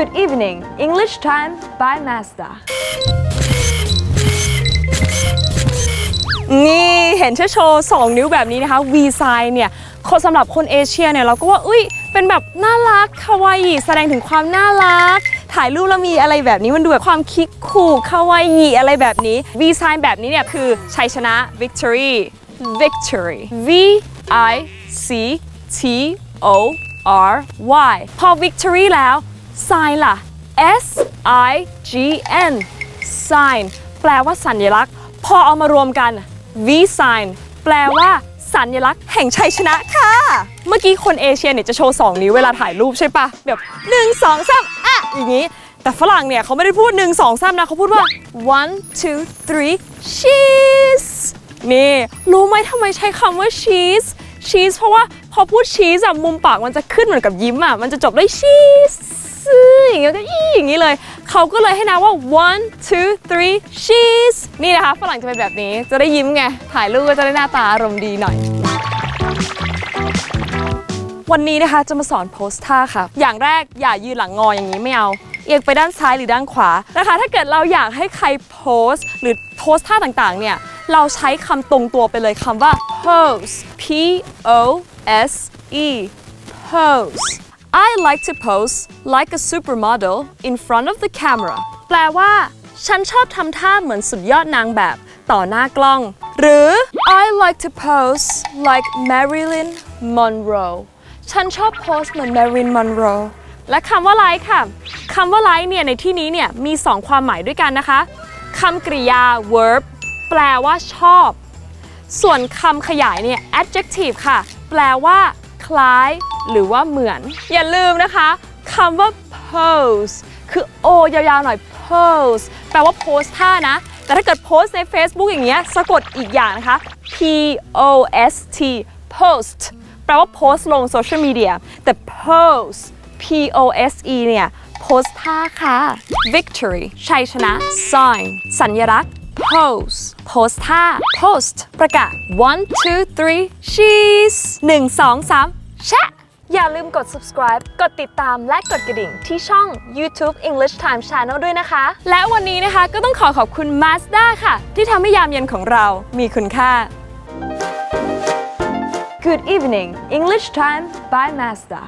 Good evening English time by Mazda นี่เห็นเชอโชว์สองนิ้วแบบนี้นะคะ V sign เนี่ยคนสำหรับคนเอเชียเนี่ยเราก็ว่าอุ้ยเป็นแบบน่ารักคาวาอิแสดงถึงความน่ารัก ถ่ายรูปแล้วมีอะไรแบบนี้มันดูแบบความคิกคูลคาวาอิอะไรแบบนี้ V sign แบบนี้เนี่ยคือชัยชนะ victory victory V I C T O R Y พอ victory แล้ว sign ล่ะ S I G N sign แปลว่าสัญลักษณ์ พอเอามารวมกัน V sign แปลว่าสัญลักษณ์แห่งชัยชนะค่ะ เมื่อกี้คนเอเชียเนี่ยจะโชว์2นิ้วเวลาถ่ายรูปใช่ปะแบบ1 2 3อะ อย่างนี้ แต่ฝรั่งเนี่ยเขาไม่ได้พูด1 2 3นะเขาพูดว่า one two three cheese นี่ รู้ไหมทำไมใช้คำว่า cheese cheese เพราะว่าพอพูด cheese อะมุมปากมันจะขึ้นเหมือนกับยิ้มอะมันจะจบด้วย cheese อย่างเงี้ยก็อีอย่างนี้เลย เขาก็เลยให้นับว่า one two three cheese นี่นะคะฝรั่งจะเป็นแบบนี้จะได้ยิ้มไง ถ่ายรูปก็จะได้หน้าตาอารมณ์ดีหน่อย วันนี้นะคะจะมาสอนโพสท่าค่ะ อย่างแรกอย่ายืนหลังงออย่างนี้ไม่เอา เอียงไปด้านซ้ายหรือด้านขวานะคะ ถ้าเกิดเราอยากให้ใครโพสหรือโพสท่าต่างๆ เนี่ยเราใช้คำตรงตัวไปเลยคำว่า pose p o s e pose I like to pose like a supermodel in front of the camera แปลว่า ฉันชอบทำท่าเหมือนสุดยอดนางแบบต่อหน้ากล้อง หรือ I like to pose like Marilyn Monroe ฉันชอบโพสเหมือน Marilyn Monroe และคำว่าไลค์ค่ะคำว่าไลค์เนี่ยในที่นี้เนี่ยมี 2 ความหมายด้วยกันนะคะคำกริยา verb แปลว่าชอบ ส่วนคำขยายเนี่ย adjective ค่ะ แปลว่า คล้ายหรือว่าเหมือน อย่าลืมนะคะคำว่า pose คือ o ยาวๆหน่อย pose แปลว่าโพสท่านะ แต่ถ้าเกิดโพสใน Facebook อย่างเงี้ยสะกดอีกอย่างนะคะ p o s t post แปลว่าโพสลงโซเชียลมีเดียแต่ pose p o s e เนี่ยโพสท่าค่ะ victory ชัยชนะ sign สัญลักษณ์ pose โพสท่า post ประกาศ one two three cheese หนึ่งสองสาม แชะ อย่าลืมกด subscribe กดติดตามและกดกระดิ่งที่ช่อง YouTube English Time Channel ด้วยนะคะ และวันนี้นะคะก็ต้องขอขอบคุณ Mazda ค่ะ ที่ทำให้ยามเย็นของเรามีคุณค่า Good evening English time by Mazda